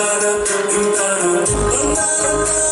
na na na na na na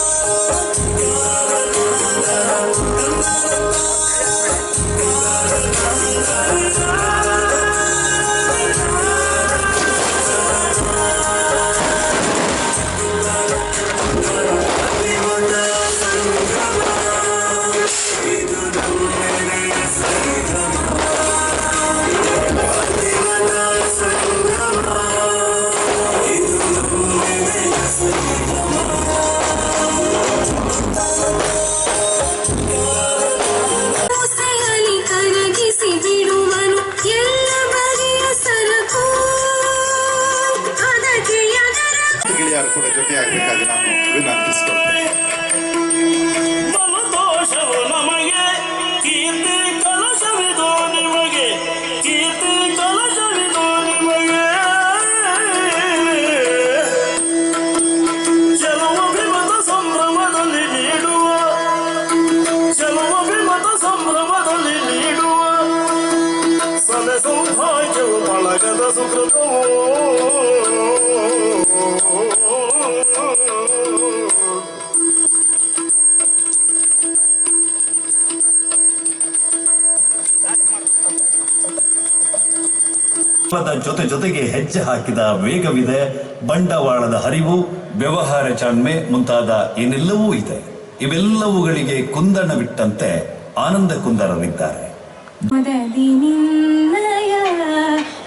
ಜೊತೆ ಜೊತೆಗೆ ಹೆಜ್ಜೆ ಹಾಕಿದ ವೇಗವಿದೆ ಬಂಡವಾಳದ ಹರಿವು, ವ್ಯವಹಾರ ಚಾಣ್ಮೆ ಮುಂತಾದ ಏನೆಲ್ಲವೂ ಇದೆ. ಇವೆಲ್ಲವುಗಳಿಗೆ ಕುಂದಣವಿಟ್ಟಂತೆ ಆನಂದ ಕುಂದರರಿದ್ದಾರೆ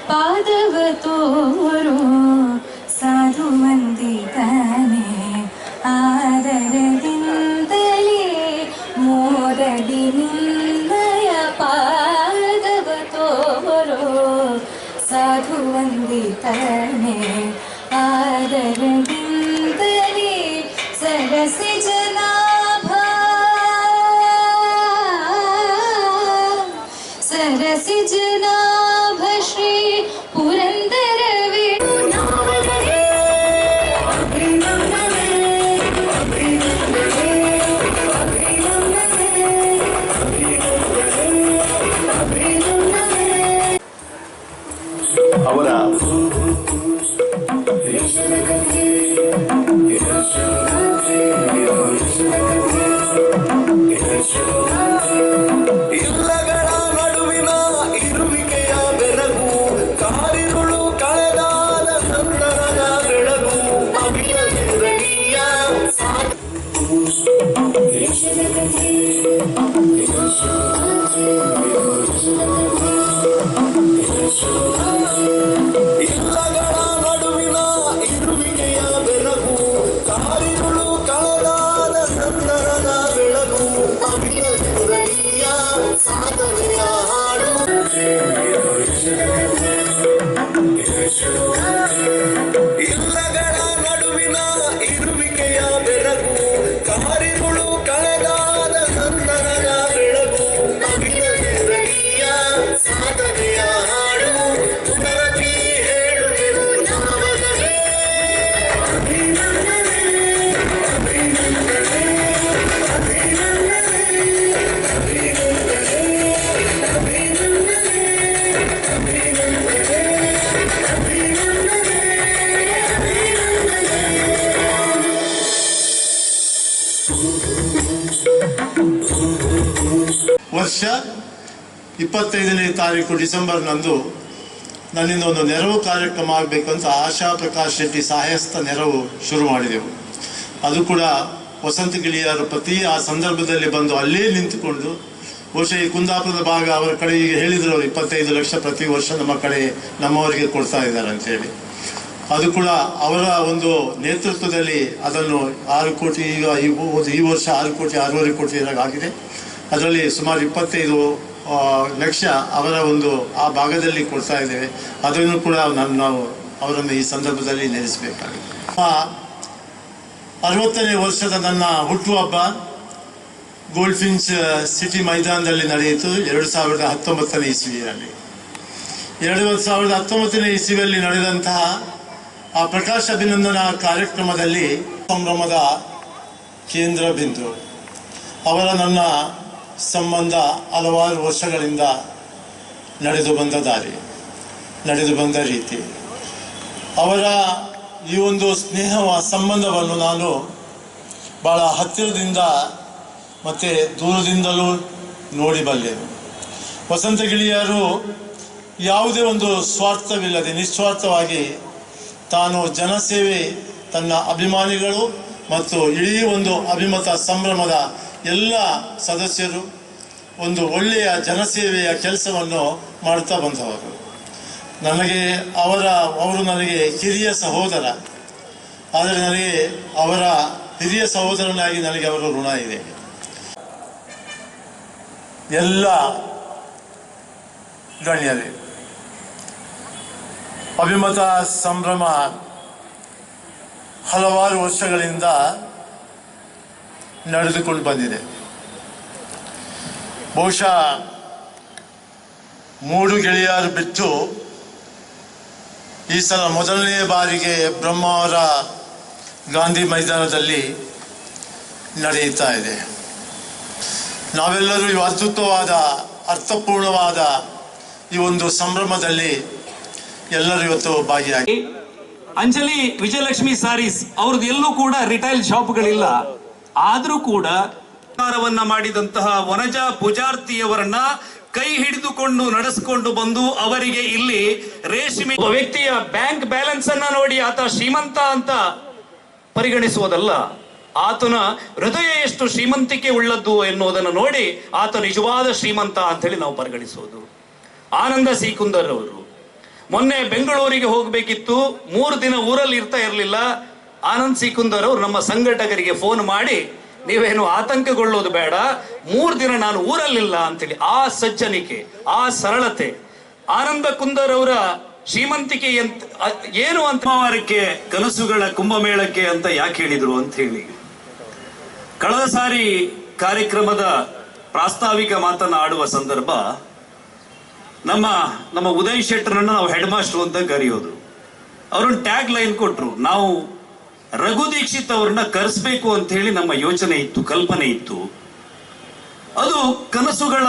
ಪಾದವ ತೋರು. मे ವರ್ಷ ಇಪ್ಪತ್ತೈದನೇ ತಾರೀಕು ಡಿಸೆಂಬರ್ನಂದು ನನ್ನಿಂದ ಒಂದು ನೆರವು ಕಾರ್ಯಕ್ರಮ ಆಗಬೇಕಂತ ಆಶಾ ಪ್ರಕಾಶ್ ಶೆಟ್ಟಿ ಸಹಾಯಸ್ಥ ನೆರವು ಶುರು ಮಾಡಿದೆವು. ಅದು ಕೂಡ ವಸಂತ ಗಿಳಿಯರ ಪ್ರತಿ ಆ ಸಂದರ್ಭದಲ್ಲಿ ಬಂದು ಅಲ್ಲೇ ನಿಂತುಕೊಂಡು, ಬಹುಶಃ ಈ ಕುಂದಾಪುರದ ಭಾಗ ಅವರ ಕಡೆ ಈಗ ಹೇಳಿದರು, ಇಪ್ಪತ್ತೈದು ಲಕ್ಷ ಪ್ರತಿ ವರ್ಷ ನಮ್ಮ ಕಡೆ ನಮ್ಮವರಿಗೆ ಕೊಡ್ತಾ ಇದ್ದಾರೆ ಅಂತೇಳಿ ಅದು ಕೂಡ ಅವರ ಒಂದು ನೇತೃತ್ವದಲ್ಲಿ ಅದನ್ನು ಆರು ಕೋಟಿ ಈಗ ಈ ವರ್ಷ ಆರು ಕೋಟಿ, ಆರೂವರೆ ಕೋಟಿ ಆಗಿದೆ ಅದರಲ್ಲಿ ಸುಮಾರು ಇಪ್ಪತ್ತೈದು ಲಕ್ಷ ಅವರ ಒಂದು ಆ ಭಾಗದಲ್ಲಿ ಕೊಡ್ತಾ ಇದ್ದೇವೆ. ಅದನ್ನು ಕೂಡ ನಾನು, ನಾವು ಅವರನ್ನು ಈ ಸಂದರ್ಭದಲ್ಲಿ ನೆನೆಸಬೇಕಾಗಿದೆ. ಅರವತ್ತನೇ ವರ್ಷದ ನನ್ನ ಹುಟ್ಟುಹಬ್ಬ ಗೋಲ್ಡ್ ಫಿನ್ಸ್ ಸಿಟಿ ಮೈದಾನದಲ್ಲಿ ನಡೆಯಿತು ಎರಡು ಸಾವಿರದ ಹತ್ತೊಂಬತ್ತನೇ ಇಸ್ವಿಯಲ್ಲಿ. ಎರಡು ಸಾವಿರದ ಹತ್ತೊಂಬತ್ತನೇ ಇಸ್ವಿಯಲ್ಲಿ ನಡೆದಂತಹ ಆ ಪ್ರಕಾಶ್ ಅಭಿನಂದನಾ ಕಾರ್ಯಕ್ರಮದಲ್ಲಿ ಸಂಭ್ರಮದ ಕೇಂದ್ರ ಬಿಂದು ಅವರ ನನ್ನ ಸಂಬಂಧ ಹಲವಾರು ವರ್ಷಗಳಿಂದ ನಡೆದು ಬಂದ ದಾರಿ, ನಡೆದು ಬಂದ ರೀತಿ. ಅವರ ಈ ಒಂದು ಸ್ನೇಹವ, ಸಂಬಂಧವನ್ನು ನಾನು ಬಹಳ ಹತ್ತಿರದಿಂದ ಮತ್ತು ದೂರದಿಂದಲೂ ನೋಡಿಬಲ್ಲೆ ವಸಂತ ಗಿಳಿಯರು ಯಾವುದೇ ಒಂದು ಸ್ವಾರ್ಥವಿಲ್ಲದೆ, ನಿಸ್ವಾರ್ಥವಾಗಿ ತಾನು ಜನಸೇವೆ, ತನ್ನ ಅಭಿಮಾನಿಗಳು ಮತ್ತು ಇಡೀ ಒಂದು ಅಭಿಮತ, ಸಂಭ್ರಮದ ಎಲ್ಲ ಸದಸ್ಯರು ಒಂದು ಒಳ್ಳೆಯ ಜನಸೇವೆಯ ಕೆಲಸವನ್ನು ಮಾಡುತ್ತಾ ಬಂದವರು. ನನಗೆ ಅವರ, ಅವರು ನನಗೆ ಹಿರಿಯ ಸಹೋದರ. ಆದರೆ ನನಗೆ ಅವರ ಹಿರಿಯ ಸಹೋದರನಾಗಿ ನನಗೆ ಅವರ ಋಣ ಇದೆ. ಎಲ್ಲ ಗಣ್ಯರೇ, ಅಭಿಮತ, ಸಂಭ್ರಮ ಹಲವಾರು ವರ್ಷಗಳಿಂದ ನಡೆದುಕೊಂಡು ಬಂದಿದೆ. ಬಹುಶಃ ಮೂಡು ಗೆಳೆಯರು ಬಿಟ್ಟು ಈ ಸಲ ಮೊದಲನೇ ಬಾರಿಗೆ ಬ್ರಹ್ಮ ಅವರ ಗಾಂಧಿ ಮೈದಾನದಲ್ಲಿ ನಡೆಯುತ್ತಾ ಇದೆ. ನಾವೆಲ್ಲರೂ ಈ ಅದ್ಭುತವಾದ, ಅರ್ಥಪೂರ್ಣವಾದ ಈ ಒಂದು ಸಂಭ್ರಮದಲ್ಲಿ ಎಲ್ಲರೂ ಇವತ್ತು ಭಾಗಿಯಾಗಿ ಅಂಜಲಿ ವಿಜಯಲಕ್ಷ್ಮಿ ಸಾರೀಸ್, ಅವ್ರದ್ದು ಎಲ್ಲೂ ಕೂಡ ರಿಟೈಲ್ ಶಾಪ್ಗಳಿಲ್ಲ ಆದರೂ ಕೂಡ ಮಾಡಿದಂತಹ ವನಜ ಪೂಜಾರ್ತಿಯವರನ್ನ ಕೈ ಹಿಡಿದುಕೊಂಡು ನಡೆಸಿಕೊಂಡು ಬಂದು ಅವರಿಗೆ ಇಲ್ಲಿ ರೇಷ್ಮೆ ವ್ಯಕ್ತಿಯ ಬ್ಯಾಂಕ್ ಬ್ಯಾಲೆನ್ಸ್ ಅನ್ನ ನೋಡಿ ಆತ ಶ್ರೀಮಂತ ಅಂತ ಪರಿಗಣಿಸುವುದಲ್ಲ. ಆತನ ಹೃದಯ ಎಷ್ಟು ಶ್ರೀಮಂತಿಕೆ ಉಳ್ಳದ್ದು ಎನ್ನುವುದನ್ನು ನೋಡಿ ಆತ ನಿಜವಾದ ಶ್ರೀಮಂತ ಅಂತ ಹೇಳಿ ನಾವು ಪರಿಗಣಿಸುವುದು. ಆನಂದ ಸಿಕುಂದರ್ ಅವರು. ಮೊನ್ನೆ ಬೆಂಗಳೂರಿಗೆ ಹೋಗಬೇಕಿತ್ತು. ಮೂರು ದಿನ ಊರಲ್ಲಿ ಇರ್ತಾ ಇರಲಿಲ್ಲ. ಆನಂದ್ ಸಿಕುಂದರ್ ಅವರು ನಮ್ಮ ಸಂಘಟಕರಿಗೆ ಫೋನ್ ಮಾಡಿ, ನೀವೇನು ಆತಂಕಗೊಳ್ಳೋದು ಬೇಡ. ಮೂರು ದಿನ ನಾನು ಊರಲ್ಲಿಲ್ಲ ಅಂತೇಳಿ ಆ ಸಜ್ಜನಿಕೆ, ಆ ಸರಳತೆ. ಆನಂದ ಕುಂದರ್ ಅವರ ಶ್ರೀಮಂತಿಕೆ ಎಂತ ಏನು ಅಂತ? ವಾರಕ್ಕೆ ಕನಸುಗಳ ಕುಂಭಮೇಳಕ್ಕೆ ಅಂತ ಯಾಕೆ ಹೇಳಿದ್ರು ಅಂತ ಹೇಳಿ. ಕಳೆದ ಸಾರಿ ಕಾರ್ಯಕ್ರಮದ ಪ್ರಾಸ್ತಾವಿಕ ಮಾತನ್ನ ಆಡುವ ಸಂದರ್ಭ ನಮ್ಮ ನಮ್ಮ ಉದಯ್ ಶೆಟ್ಟರನ್ನ ನಾವು ಹೆಡ್ ಮಾಸ್ಟರ್ ಅಂತ ಕರೆಯೋದು. ಅವ್ರನ್ನ ಟ್ಯಾಗ್ ಲೈನ್ ಕೊಟ್ರು. ನಾವು ರಘು ದೀಕ್ಷಿತ್ ಅವ್ರನ್ನ ಕರೆಸ್ಬೇಕು ಅಂತ ಹೇಳಿ ನಮ್ಮ ಯೋಚನೆ ಇತ್ತು, ಕಲ್ಪನೆ ಇತ್ತು. ಅದು ಕನಸುಗಳ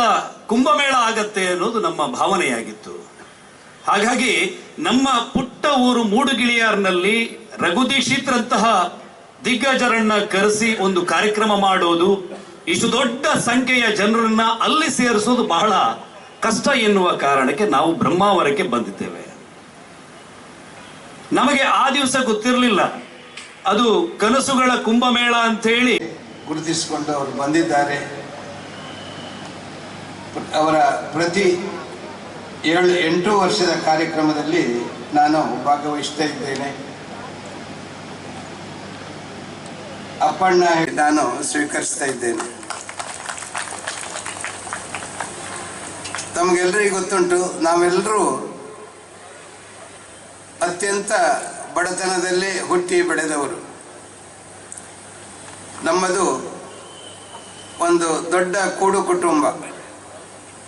ಕುಂಭಮೇಳ ಆಗತ್ತೆ ಅನ್ನೋದು ನಮ್ಮ ಭಾವನೆಯಾಗಿತ್ತು. ಹಾಗಾಗಿ ನಮ್ಮ ಪುಟ್ಟ ಊರು ಮೂಡುಗಿಳಿಯಾರ್ನಲ್ಲಿ ರಘು ದೀಕ್ಷಿತ್ರಂತಹ ದಿಗ್ಗಜರನ್ನ ಕರೆಸಿ ಒಂದು ಕಾರ್ಯಕ್ರಮ ಮಾಡೋದು, ಇಷ್ಟು ದೊಡ್ಡ ಸಂಖ್ಯೆಯ ಜನರನ್ನ ಅಲ್ಲಿ ಸೇರಿಸೋದು ಬಹಳ ಕಷ್ಟ ಎನ್ನುವ ಕಾರಣಕ್ಕೆ ನಾವು ಬ್ರಹ್ಮಾವರಕ್ಕೆ ಬಂದಿದ್ದೇವೆ. ನಮಗೆ ಆ ದಿವಸ ಗೊತ್ತಿರಲಿಲ್ಲ. ಅದು ಕನಸುಗಳ ಕುಂಭಮೇಳ ಅಂತ ಹೇಳಿ ಗುರುತಿಸಿಕೊಂಡು ಅವರು ಬಂದಿದ್ದಾರೆ. ಅವರ ಪ್ರತಿ ಏಳು, ಎಂಟು ವರ್ಷದ ಕಾರ್ಯಕ್ರಮದಲ್ಲಿ ನಾನು ಭಾಗವಹಿಸ್ತಾ ಇದ್ದೇನೆ. ಅಪ್ಪಣ್ಣ ನಾನು ಸ್ವೀಕರಿಸ್ತಾ ಇದ್ದೇನೆ. ತಮಗೆಲ್ಲರಿಗೂ ಗೊತ್ತುಂಟು ನಾವೆಲ್ಲರೂ ಅತ್ಯಂತ ಬಡತನದಲ್ಲೇ ಹುಟ್ಟಿ ಬೆಳೆದವರು. ನಮ್ಮದು ಒಂದು ದೊಡ್ಡ ಕೂಡು ಕುಟುಂಬ.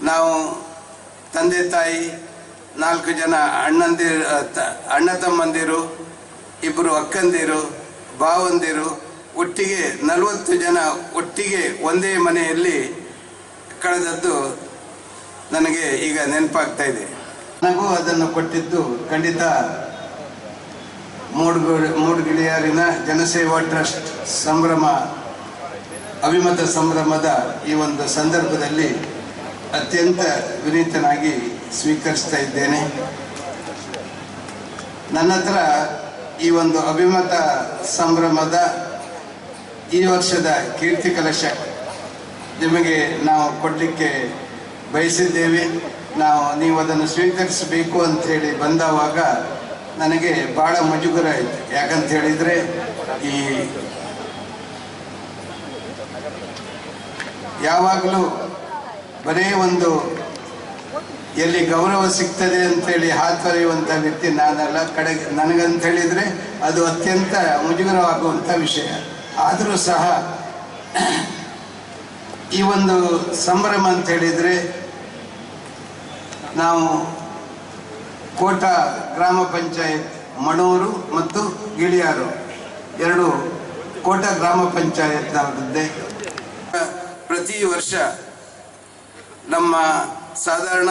ನಾವು ತಂದೆ ತಾಯಿ, ನಾಲ್ಕು ಜನ ಅಣ್ಣಂದಿರು ಅಣ್ಣ ತಮ್ಮಂದಿರು ಇಬ್ಬರು ಅಕ್ಕಂದಿರು ಬಾವಂದಿರು ಒಟ್ಟಿಗೆ ನಲವತ್ತು ಜನ ಒಟ್ಟಿಗೆ ಒಂದೇ ಮನೆಯಲ್ಲಿ ಕಳೆದದ್ದು ನನಗೆ ಈಗ ನೆನಪಾಗ್ತಾ ಇದೆ. ನನಗೂ ಅದನ್ನು ಕೊಟ್ಟಿದ್ದು ಖಂಡಿತ ಮೂಡ್ಗು ಮೂಡ್ಗಿಳಿಯಾರಿನ ಜನಸೇವಾ ಟ್ರಸ್ಟ್ ಸಂಭ್ರಮ ಅಭಿಮತ ಸಂಭ್ರಮದ ಈ ಒಂದು ಸಂದರ್ಭದಲ್ಲಿ ಅತ್ಯಂತ ವಿನೀತನಾಗಿ ಸ್ವೀಕರಿಸ್ತಾ ಇದ್ದೇನೆ. ನನ್ನ ಹತ್ರ ಈ ಒಂದು ಅಭಿಮತ ಸಂಭ್ರಮದ ಈ ವರ್ಷದ ಕೀರ್ತಿ ಕಲಶ ನಿಮಗೆ ನಾವು ಕೊಡಲಿಕ್ಕೆ ಬಯಸಿದ್ದೇವೆ. ನಾವು, ನೀವು ಅದನ್ನು ಸ್ವೀಕರಿಸಬೇಕು ಅಂಥೇಳಿ ಬಂದವಾಗ ನನಗೆ ಭಾಳ ಮುಜುಗರ ಆಯಿತು. ಯಾಕಂತ ಹೇಳಿದರೆ, ಈ ಯಾವಾಗಲೂ ಬರೀ ಒಂದು ಎಲ್ಲಿ ಗೌರವ ಸಿಗ್ತದೆ ಅಂತೇಳಿ ಹಾತೊರೆಯುವಂಥ ವ್ಯಕ್ತಿ ನಾನಲ್ಲ. ಕಡೆಗೆ, ನನಗಂತ ಹೇಳಿದರೆ ಅದು ಅತ್ಯಂತ ಮುಜುಗರವಾಗುವಂಥ ವಿಷಯ. ಆದರೂ ಸಹ ಈ ಒಂದು ಸಂಭ್ರಮ ಅಂತ ಹೇಳಿದರೆ ನಾವು ಕೋಟ ಗ್ರಾಮ ಪಂಚಾಯತ್ ಮಣೂರು ಮತ್ತು ಗಿಳಿಯಾರು, ಎರಡು ಕೋಟ ಗ್ರಾಮ ಪಂಚಾಯತ್ನವರದ್ದೇ ಪ್ರತಿ ವರ್ಷ ನಮ್ಮ ಸಾಧಾರಣ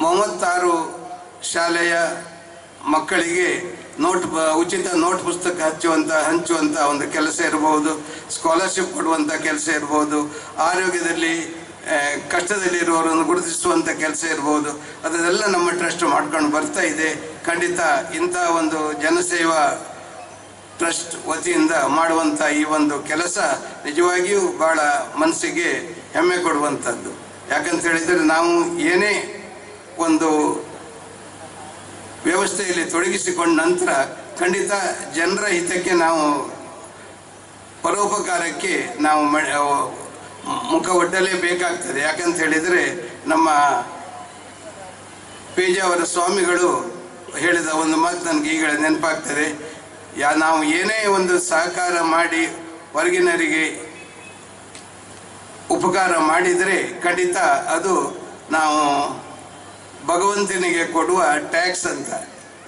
ಮೂವತ್ತಾರು ಶಾಲೆಯ ಮಕ್ಕಳಿಗೆ ನೋಟ್ ಉಚಿತ ನೋಟ್ ಪುಸ್ತಕ ಹಚ್ಚುವಂಥ ಹಂಚುವಂಥ ಒಂದು ಕೆಲಸ ಇರಬಹುದು ಸ್ಕಾಲರ್ಶಿಪ್ ಕೊಡುವಂಥ ಕೆಲಸ ಇರಬಹುದು ಆರೋಗ್ಯದಲ್ಲಿ ಕಷ್ಟದಲ್ಲಿರುವವರನ್ನು ಗುರುತಿಸುವಂಥ ಕೆಲಸ ಇರ್ಬೋದು. ಅದನ್ನೆಲ್ಲ ನಮ್ಮ ಟ್ರಸ್ಟ್ ಮಾಡ್ಕೊಂಡು ಬರ್ತಾ ಇದೆ. ಖಂಡಿತ ಇಂಥ ಒಂದು ಜನಸೇವಾ ಟ್ರಸ್ಟ್ ವತಿಯಿಂದ ಮಾಡುವಂಥ ಈ ಒಂದು ಕೆಲಸ ನಿಜವಾಗಿಯೂ ಬಹಳ ಮನಸ್ಸಿಗೆ ಹೆಮ್ಮೆ ಕೊಡುವಂಥದ್ದು ಯಾಕಂತ ಹೇಳಿದರೆ ನಾವು ಏನೇ ಒಂದು ವ್ಯವಸ್ಥೆಯಲ್ಲಿ ತೊಡಗಿಸಿಕೊಂಡ ನಂತರ ಖಂಡಿತ ಜನರ ಹಿತಕ್ಕೆ ನಾವು ಪರೋಪಕಾರಕ್ಕೆ ನಾವು ಮ- ಒಡ್ಡಲೇ ಬೇಕಾಗ್ತದೆ. ಯಾಕಂತ ಹೇಳಿದರೆ ನಮ್ಮ ಪೇಜಾವರ ಸ್ವಾಮಿಗಳು ಹೇಳಿದ ಒಂದು ಮಾತು ನನಗೆ ಈಗ ನೆನಪಾಗ್ತದೆ. ಯಾ, ನಾವು ಏನೇ ಒಂದು ಸಹಕಾರ ಮಾಡಿ ಹೊರಗಿನರಿಗೆ ಉಪಕಾರ ಮಾಡಿದರೆ ಖಂಡಿತ ಅದು ನಾವು ಭಗವಂತನಿಗೆ ಕೊಡುವ ಟ್ಯಾಕ್ಸ್ ಅಂತ.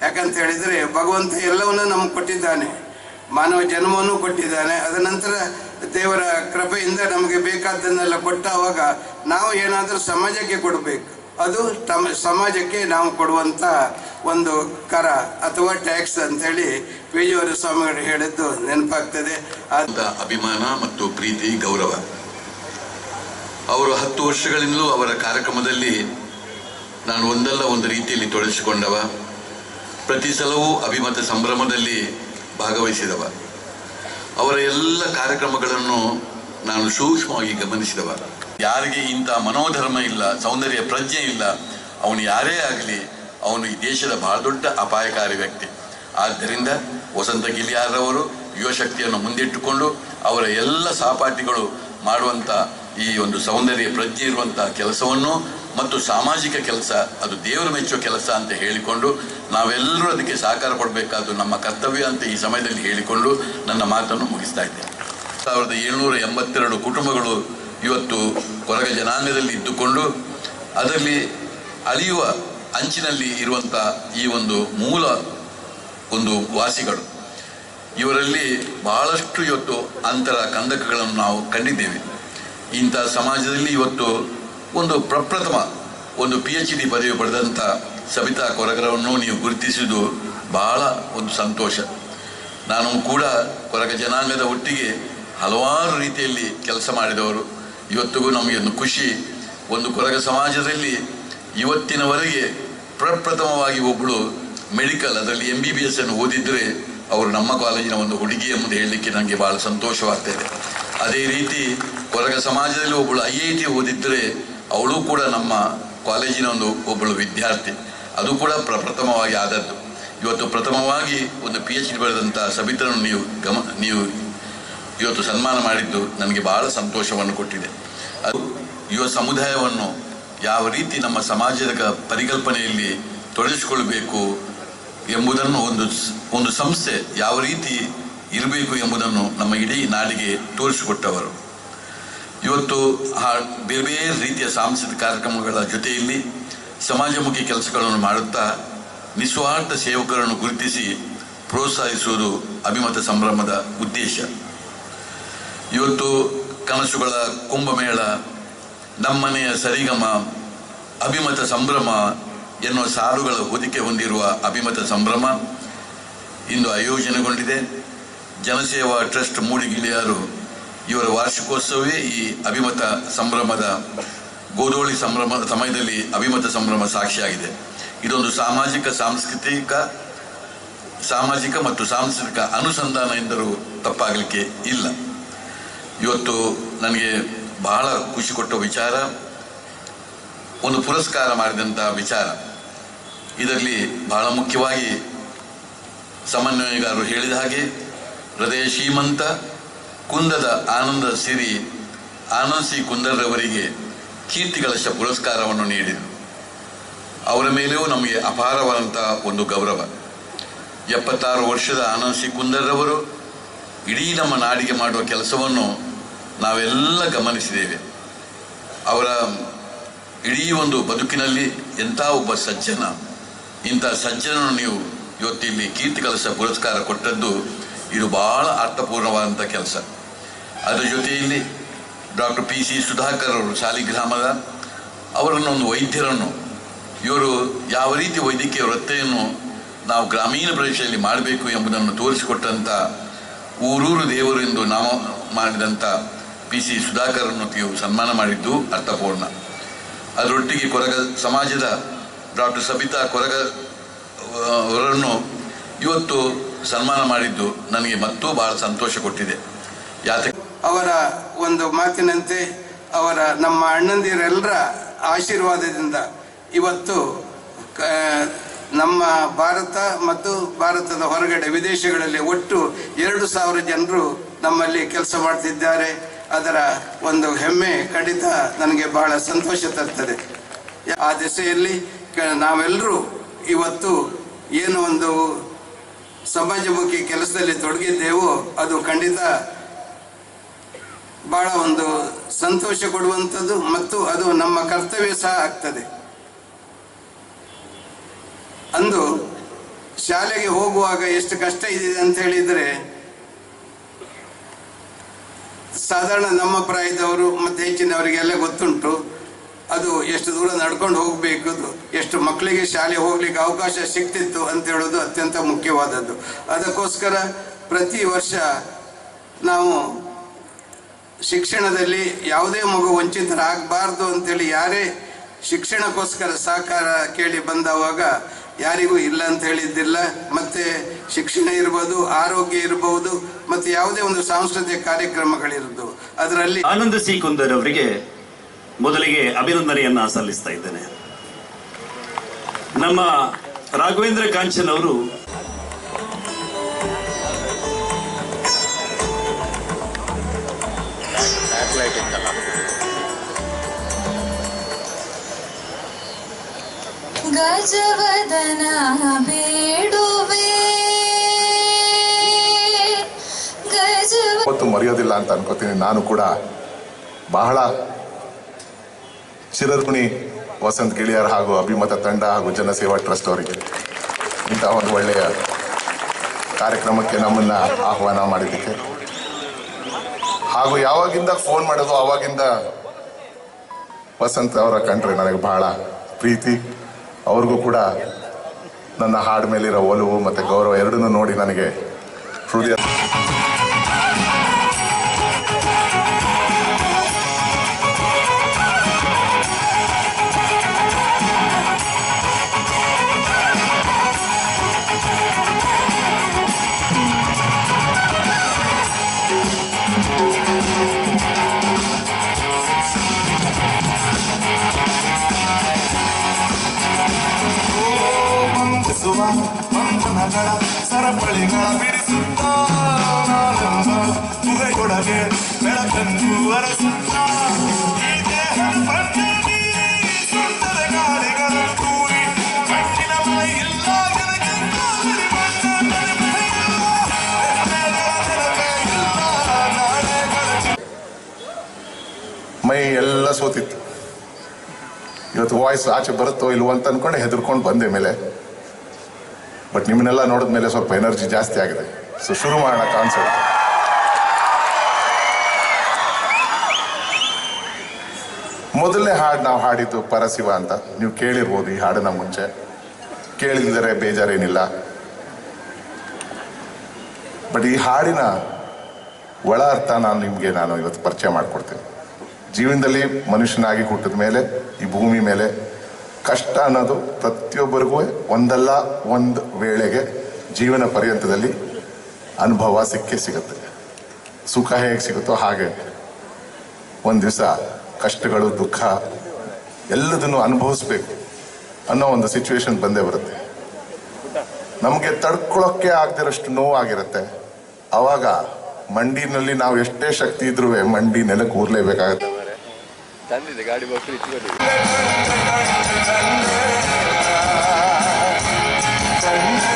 ಯಾಕಂತ ಹೇಳಿದರೆ ಭಗವಂತ ಎಲ್ಲವನ್ನೂ ನಮ್ಗೆ ಕೊಟ್ಟಿದ್ದಾನೆ. ಮಾನವ ಜನ್ಮವನ್ನು ಕೊಟ್ಟಿದ್ದಾನೆ. ಅದ ನಂತರ ದೇವರ ಕೃಪೆಯಿಂದ ನಮಗೆ ಬೇಕಾದ್ದನ್ನೆಲ್ಲ ಕೊಟ್ಟಾವಾಗ ನಾವು ಏನಾದರೂ ಸಮಾಜಕ್ಕೆ ಕೊಡಬೇಕು. ಅದು ತಮ್ಮ ಸಮಾಜಕ್ಕೆ ನಾವು ಕೊಡುವಂಥ ಒಂದು ಕರ ಅಥವಾ ಟ್ಯಾಕ್ಸ್ ಅಂತೇಳಿ ವಿಜಯವರ ಸ್ವಾಮಿಗಳು ಹೇಳಿದ್ದು ನೆನಪಾಗ್ತದೆ. ಆದ ಅಭಿಮಾನ ಮತ್ತು ಪ್ರೀತಿ, ಗೌರವ. ಅವರು ಹತ್ತು ವರ್ಷಗಳಿಂದಲೂ ಅವರ ಕಾರ್ಯಕ್ರಮದಲ್ಲಿ ನಾನು ಒಂದಲ್ಲ ಒಂದು ರೀತಿಯಲ್ಲಿ ತೊಡಗಿಸಿಕೊಂಡವ. ಪ್ರತಿ ಸಲವೂ ಅಭಿಮತ ಸಂಭ್ರಮದಲ್ಲಿ ಭಾಗವಹಿಸಿದವ. ಅವರ ಎಲ್ಲ ಕಾರ್ಯಕ್ರಮಗಳನ್ನು ನಾನು ಸೂಕ್ಷ್ಮವಾಗಿ ಗಮನಿಸಿದವ. ಯಾರಿಗೆ ಇಂಥ ಮನೋಧರ್ಮ ಇಲ್ಲ, ಸೌಂದರ್ಯ ಪ್ರಜ್ಞೆ ಇಲ್ಲ, ಅವನು ಯಾರೇ ಆಗಲಿ ಅವನು ಈ ದೇಶದ ಬಹಳ ದೊಡ್ಡ ಅಪಾಯಕಾರಿ ವ್ಯಕ್ತಿ. ಆದ್ದರಿಂದ ವಸಂತ ಗಿಲಿಯಾರವರು ಯುವಶಕ್ತಿಯನ್ನು ಮುಂದಿಟ್ಟುಕೊಂಡು ಅವರ ಎಲ್ಲ ಸಹಪಾಠಿಗಳು ಮಾಡುವಂಥ ಈ ಒಂದು ಸೌಂದರ್ಯ ಪ್ರಜ್ಞೆ ಇರುವಂಥ ಕೆಲಸವನ್ನು ಮತ್ತು ಸಾಮಾಜಿಕ ಕೆಲಸ, ಅದು ದೇವರು ಮೆಚ್ಚುವ ಕೆಲಸ ಅಂತ ಹೇಳಿಕೊಂಡು ನಾವೆಲ್ಲರೂ ಅದಕ್ಕೆ ಸಹಕಾರ ಕೊಡಬೇಕಾದ್ದು ನಮ್ಮ ಕರ್ತವ್ಯ ಅಂತ ಈ ಸಮಯದಲ್ಲಿ ಹೇಳಿಕೊಂಡು ನನ್ನ ಮಾತನ್ನು ಮುಗಿಸ್ತಾ ಇದ್ದೇನೆ. ಸಾವಿರದ ಏಳ್ನೂರ ಎಂಬತ್ತೆರಡು ಕುಟುಂಬಗಳು ಇವತ್ತು ಕೊರಗ ಜನಾಂಗದಲ್ಲಿ ಇದ್ದುಕೊಂಡು ಅದರಲ್ಲಿ ಅಳಿಯುವ ಅಂಚಿನಲ್ಲಿ ಇರುವಂಥ ಈ ಒಂದು ಮೂಲ ಒಂದು ವಾಸಿಗಳು. ಇವರಲ್ಲಿ ಬಹಳಷ್ಟು ಇವತ್ತು ಅಂತರ ಕಂದಕಗಳನ್ನು ನಾವು ಕಂಡಿದ್ದೇವೆ. ಇಂಥ ಸಮಾಜದಲ್ಲಿ ಇವತ್ತು ಒಂದು ಪ್ರಪ್ರಥಮ ಒಂದು ಪಿ ಎಚ್ ಡಿ ಪದವಿ ಪಡೆದಂಥ ಸವಿತಾ ಕೊರಗರವನ್ನು ನೀವು ಗುರುತಿಸಿದ್ದು ಬಹಳ ಒಂದು ಸಂತೋಷ. ನಾನು ಕೂಡ ಕೊರಗ ಜನಾಂಗದ ಒಟ್ಟಿಗೆ ಹಲವಾರು ರೀತಿಯಲ್ಲಿ ಕೆಲಸ ಮಾಡಿದವರು. ಇವತ್ತಿಗೂ ನಮಗೆ ಒಂದು ಖುಷಿ. ಒಂದು ಕೊರಗ ಸಮಾಜದಲ್ಲಿ ಇವತ್ತಿನವರೆಗೆ ಪ್ರಪ್ರಥಮವಾಗಿ ಒಬ್ಬಳು ಮೆಡಿಕಲ್ ಅದರಲ್ಲಿ ಎಂ ಬಿ ಬಿ ಎಸ್ ಅನ್ನು ಓದಿದ್ರೆ ಅವರು ನಮ್ಮ ಕಾಲೇಜಿನ ಒಂದು ಹುಡುಗಿ ಎಂಬುದು ಹೇಳಲಿಕ್ಕೆ ನನಗೆ ಭಾಳ ಸಂತೋಷವಾಗ್ತಾ ಇದೆ. ಅದೇ ರೀತಿ ಕೊರಗ ಸಮಾಜದಲ್ಲಿ ಒಬ್ಬಳು ಐ ಐ ಟಿ ಓದಿದ್ರೆ ಅವಳು ಕೂಡ ನಮ್ಮ ಕಾಲೇಜಿನ ಒಂದು ಒಬ್ಬಳು ವಿದ್ಯಾರ್ಥಿ. ಅದು ಕೂಡ ಪ್ರಪ್ರಥಮವಾಗಿ ಆದದ್ದು. ಇವತ್ತು ಪ್ರಥಮವಾಗಿ ಒಂದು ಪಿ ಎಚ್ ಡಿ ಬರೆದಂಥ ಸಬಿತ್ರನ್ನು ನೀವು ಗಮ, ನೀವು ಇವತ್ತು ಸನ್ಮಾನ ಮಾಡಿದ್ದು ನನಗೆ ಬಹಳ ಸಂತೋಷವನ್ನು ಕೊಟ್ಟಿದೆ. ಅದು ಯುವ ಸಮುದಾಯವನ್ನು ಯಾವ ರೀತಿ ನಮ್ಮ ಸಮಾಜದ ಪರಿಕಲ್ಪನೆಯಲ್ಲಿ ತೊಡಗಿಸಿಕೊಳ್ಬೇಕು ಎಂಬುದನ್ನು ಒಂದು ಒಂದು ಸಂಸ್ಥೆ ಯಾವ ರೀತಿ ಇರಬೇಕು ಎಂಬುದನ್ನು ನಮ್ಮ ಇಡೀ ನಾಡಿಗೆ ತೋರಿಸಿಕೊಟ್ಟವರು. ಇವತ್ತು ಬೇರೆ ಬೇರೆ ರೀತಿಯ ಸಾಂಸ್ಕೃತಿಕ ಕಾರ್ಯಕ್ರಮಗಳ ಜೊತೆಯಲ್ಲಿ ಸಮಾಜಮುಖಿ ಕೆಲಸಗಳನ್ನು ಮಾಡುತ್ತಾ ನಿಸ್ವಾರ್ಥ ಸೇವಕರನ್ನು ಗುರುತಿಸಿ ಪ್ರೋತ್ಸಾಹಿಸುವುದು ಅಭಿಮತ ಸಂಭ್ರಮದ ಉದ್ದೇಶ. ಇವತ್ತು ಕನಸುಗಳ ಕುಂಭಮೇಳ, ನಮ್ಮನೆಯ ಸರಿಗಮ, ಅಭಿಮತ ಸಂಭ್ರಮ ಎನ್ನುವ ಸಾಲುಗಳ ಹೊದಿಕೆ ಹೊಂದಿರುವ ಅಭಿಮತ ಸಂಭ್ರಮ ಇಂದು ಆಯೋಜನೆಗೊಂಡಿದೆ. ಜನಸೇವಾ ಟ್ರಸ್ಟ್ ಮೂಡಿಗಿಳಿಯಾರು ಇವರ ವಾರ್ಷಿಕೋತ್ಸವವೇ ಈ ಅಭಿಮತ ಸಂಭ್ರಮದ, ಗೋಧೋಳಿ ಸಂಭ್ರಮ ಸಮಯದಲ್ಲಿ ಅಭಿಮತ ಸಂಭ್ರಮ ಸಾಕ್ಷಿಯಾಗಿದೆ. ಇದೊಂದು ಸಾಮಾಜಿಕ, ಸಾಂಸ್ಕೃತಿಕ, ಸಾಮಾಜಿಕ ಮತ್ತು ಸಾಂಸ್ಕೃತಿಕ ಅನುಸಂಧಾನ ಎಂದರೂ ತಪ್ಪಾಗಲಿಕ್ಕೆ ಇಲ್ಲ. ಇವತ್ತು ನನಗೆ ಬಹಳ ಖುಷಿ ಕೊಟ್ಟ ವಿಚಾರ, ಒಂದು ಪುರಸ್ಕಾರ ಮಾಡಿದಂಥ ವಿಚಾರ. ಇದರಲ್ಲಿ ಬಹಳ ಮುಖ್ಯವಾಗಿ ಸಮನ್ವಯಗಾರರು ಹೇಳಿದ ಹಾಗೆ, ಹೃದಯ ಶ್ರೀಮಂತ ಕುಂದದ ಆನಂದ ಸಿರಿ ಆನಂದ್ ಸಿ ಕುಂದರ್ರವರಿಗೆ ಕೀರ್ತಿಕಲಶ ಪುರಸ್ಕಾರವನ್ನು ನೀಡಿದರು. ಅವರ ಮೇಲೆಯೂ ನಮಗೆ ಅಪಾರವಾದಂಥ ಒಂದು ಗೌರವ. ಎಪ್ಪತ್ತಾರು ವರ್ಷದ ಆನಂದ್ ಸಿ ಕುಂದರ್ರವರು ಇಡೀ ನಮ್ಮ ನಾಡಿಗೆ ಮಾಡುವ ಕೆಲಸವನ್ನು ನಾವೆಲ್ಲ ಗಮನಿಸಿದ್ದೇವೆ. ಅವರ ಇಡೀ ಒಂದು ಬದುಕಿನಲ್ಲಿ ಎಂಥ ಒಬ್ಬ ಸಜ್ಜನ, ಇಂಥ ಸಜ್ಜನನ್ನು ನೀವು ಇವತ್ತಿಲ್ಲಿ ಕೀರ್ತಿ ಕಲಶ ಪುರಸ್ಕಾರ ಕೊಟ್ಟದ್ದು ಇದು ಬಹಳ ಅರ್ಥಪೂರ್ಣವಾದಂಥ ಕೆಲಸ. ಅದರ ಜೊತೆಯಲ್ಲಿ ಡಾಕ್ಟರ್ ಪಿ ಸಿ ಸುಧಾಕರ್ ಅವರು ಶಾಲಿಗ್ರಾಮದ ಅವರನ್ನು ಒಂದು ವೈದ್ಯರನ್ನು, ಇವರು ಯಾವ ರೀತಿ ವೈದ್ಯಕೀಯ ವೃತ್ತಿಯನ್ನು ನಾವು ಗ್ರಾಮೀಣ ಪ್ರದೇಶದಲ್ಲಿ ಮಾಡಬೇಕು ಎಂಬುದನ್ನು ತೋರಿಸಿಕೊಟ್ಟಂಥ ಊರೂರು ದೇವರು ಎಂದು ನಾವು ಮಾಡಿದಂಥ ಪಿ ಸಿ ಸುಧಾಕರನ್ನು ಸನ್ಮಾನ ಮಾಡಿದ್ದು ಅರ್ಥಪೂರ್ಣ. ಅದರೊಟ್ಟಿಗೆ ಕೊರಗ ಸಮಾಜದ ಡಾಕ್ಟರ್ ಸಬಿತಾ ಕೊರಗ ಅವರನ್ನು ಇವತ್ತು ಸನ್ಮಾನ ಮಾಡಿದ್ದು ನನಗೆ ಮತ್ತೂ ಭಾಳ ಸಂತೋಷ ಕೊಟ್ಟಿದೆ. ಯಾತಕ್ಕೆ ಅವರ ಒಂದು ಮಾತಿನಂತೆ ಅವರ ನಮ್ಮ ಅಣ್ಣಂದಿರೆಲ್ಲರ ಆಶೀರ್ವಾದದಿಂದ ಇವತ್ತು ನಮ್ಮ ಭಾರತ ಮತ್ತು ಭಾರತದ ಹೊರಗಡೆ ವಿದೇಶಗಳಲ್ಲಿ ಒಟ್ಟು ಎರಡು ಸಾವಿರ ಜನರು ನಮ್ಮಲ್ಲಿ ಕೆಲಸ ಮಾಡ್ತಿದ್ದಾರೆ. ಅದರ ಒಂದು ಹೆಮ್ಮೆ ಖಂಡಿತ ನನಗೆ ಬಹಳ ಸಂತೋಷ ತರ್ತದೆ. ಆ ದಿಸೆಯಲ್ಲಿ ನಾವೆಲ್ಲರೂ ಇವತ್ತು ಏನು ಒಂದು ಸಮಾಜಮುಖಿ ಕೆಲಸದಲ್ಲಿ ತೊಡಗಿದ್ದೇವೋ ಅದು ಖಂಡಿತ ಬಹಳ ಒಂದು ಸಂತೋಷ ಕೊಡುವಂಥದ್ದು ಮತ್ತು ಅದು ನಮ್ಮ ಕರ್ತವ್ಯ ಸಹ ಆಗ್ತದೆ. ಅಂದು ಶಾಲೆಗೆ ಹೋಗುವಾಗ ಎಷ್ಟು ಕಷ್ಟ ಇದೆ ಅಂತ ಹೇಳಿದರೆ, ಸಾಧಾರಣ ನಮ್ಮ ಪ್ರಾಯದವರು ಮತ್ತು ಹೆಚ್ಚಿನವರಿಗೆಲ್ಲ ಗೊತ್ತುಂಟು, ಅದು ಎಷ್ಟು ದೂರ ನಡ್ಕೊಂಡು ಹೋಗಬೇಕು, ಎಷ್ಟು ಮಕ್ಕಳಿಗೆ ಶಾಲೆ ಹೋಗ್ಲಿಕ್ಕೆ ಅವಕಾಶ ಸಿಗ್ತಿತ್ತು ಅಂತ ಹೇಳೋದು ಅತ್ಯಂತ ಮುಖ್ಯವಾದದ್ದು. ಅದಕ್ಕೋಸ್ಕರ ಪ್ರತಿ ವರ್ಷ ನಾವು ಶಿಕ್ಷಣದಲ್ಲಿ ಯಾವುದೇ ಮಗು ವಂಚಿತರಾಗಬಾರ್ದು ಅಂತೇಳಿ ಯಾರೇ ಶಿಕ್ಷಣಕ್ಕೋಸ್ಕರ ಸಹಕಾರ ಕೇಳಿ ಬಂದವಾಗ ಯಾರಿಗೂ ಇಲ್ಲ ಅಂತ ಹೇಳಿದ್ದಿಲ್ಲ. ಮತ್ತೆ ಶಿಕ್ಷಣ ಇರ್ಬೋದು, ಆರೋಗ್ಯ ಇರಬಹುದು ಮತ್ತೆ ಯಾವುದೇ ಒಂದು ಸಾಂಸ್ಕೃತಿಕ ಕಾರ್ಯಕ್ರಮಗಳಿರೋದು. ಅದರಲ್ಲಿ ಆನಂದ ಸಿ ಕುಂದರ್ ಅವರಿಗೆ ಮೊದಲಿಗೆ ಅಭಿನಂದನೆಯನ್ನ ಸಲ್ಲಿಸ್ತಾ ಇದ್ದೇನೆ. ನಮ್ಮ ರಾಘವೇಂದ್ರ ಕಾಂಚನ್ ಅವರು ಗಜವದನ ಬೇಡುವೆ. ಗಜವತ್ತು ಮರೆಯೋದಿಲ್ಲ ಅಂತ ಅನ್ಕೋತೀನಿ. ನಾನು ಕೂಡ ಬಹಳ ಚಿರಋಣಿ ವಸಂತ್ ಗಿಳಿಯರ್ ಹಾಗೂ ಅಭಿಮತ ತಂಡ ಹಾಗೂ ಜನಸೇವಾ ಟ್ರಸ್ಟ್ ಅವರಿಗೆ ಇಂತಹ ಒಂದು ಒಳ್ಳೆಯ ಕಾರ್ಯಕ್ರಮಕ್ಕೆ ನಮ್ಮನ್ನು ಆಹ್ವಾನ ಮಾಡಿದ್ದಕ್ಕೆ ಹಾಗೂ ಯಾವಾಗಿಂದ ಫೋನ್ ಮಾಡೋದು ಆವಾಗಿಂದ ವಸಂತ್ ಅವರ ಕಂಡ್ರೆ ನನಗೆ ಬಹಳ ಪ್ರೀತಿ. ಅವ್ರಿಗೂ ಕೂಡ ನನ್ನ ಹಾಡು ಮೇಲಿರೋ ಒಲವು ಮತ್ತು ಗೌರವ ಎರಡನ್ನೂ ನೋಡಿ ನನಗೆ ಹೃದಯ ಸರಪಳಿಗಳ ಬೆಳಕನ್ನು ಅರಸುತ್ತ. ಮೈ ಎಲ್ಲ ಸೋತಿತ್ತು. ಇವತ್ತು ವಾಯ್ಸ್ ಆಚೆ ಬರುತ್ತೋ ಇಲ್ವೋ ಅಂತ ಅನ್ಕೊಂಡು ಹೆದರ್ಕೊಂಡು ಬಂದೆ ಮೇಲೆ. ಬಟ್ ನಿಮ್ಮನ್ನೆಲ್ಲ ನೋಡಿದ ಮೇಲೆ ಸ್ವಲ್ಪ ಎನರ್ಜಿ ಜಾಸ್ತಿ ಆಗಿದೆ. ಸೊ ಶುರು ಮಾಡೋಣ ಕಾನ್ಸರ್ಟ್ ಮೊದಲನೇ ಹಾಡು ನಾವು ಹಾಡಿದ್ದು ಪರಶಿವ ಅಂತ. ನೀವು ಕೇಳಿರ್ಬೋದು ಈ ಹಾಡಿನ ಮುಂಚೆ. ಕೇಳಿದರೆ ಬೇಜಾರೇನಿಲ್ಲ. ಬಟ್ ಈ ಹಾಡಿನ ಒಳ ಅರ್ಥ ನಾನು ನಿಮಗೆ ನಾನು ಇವತ್ತು ಪರಿಚಯ ಮಾಡಿಕೊಡ್ತೀನಿ. ಜೀವನದಲ್ಲಿ ಮನುಷ್ಯನಾಗಿ ಹುಟ್ಟಿದ ಮೇಲೆ, ಈ ಭೂಮಿ ಮೇಲೆ ಕಷ್ಟ ಅನ್ನೋದು ಪ್ರತಿಯೊಬ್ಬರಿಗೂ ಒಂದಲ್ಲ ಒಂದು ವೇಳೆಗೆ ಜೀವನ ಪರ್ಯಂತದಲ್ಲಿ ಅನುಭವ ಸಿಕ್ಕೇ ಸಿಗುತ್ತೆ. ಸುಖ ಹೇಗೆ ಸಿಗುತ್ತೋ ಹಾಗೆ. ಒಂದು ದಿವಸ ಕಷ್ಟಗಳು, ದುಃಖ ಎಲ್ಲದನ್ನು ಅನುಭವಿಸ್ಬೇಕು ಅನ್ನೋ ಒಂದು ಸಿಚುವೇಶನ್ ಬಂದೇ ಬರುತ್ತೆ. ನಮಗೆ ತಡ್ಕೊಳ್ಳೋಕ್ಕೆ ಆಗದಿರೋಷ್ಟು ನೋವಾಗಿರುತ್ತೆ. ಆವಾಗ ಮಂಡಿನಲ್ಲಿ ನಾವು ಎಷ್ಟೇ ಶಕ್ತಿ ಇದ್ರೂ ಮಂಡಿ ನೆಲಕ್ಕೆ ಊರ್ಲೇಬೇಕಾಗತ್ತೆ ಕಣ್ಣೆ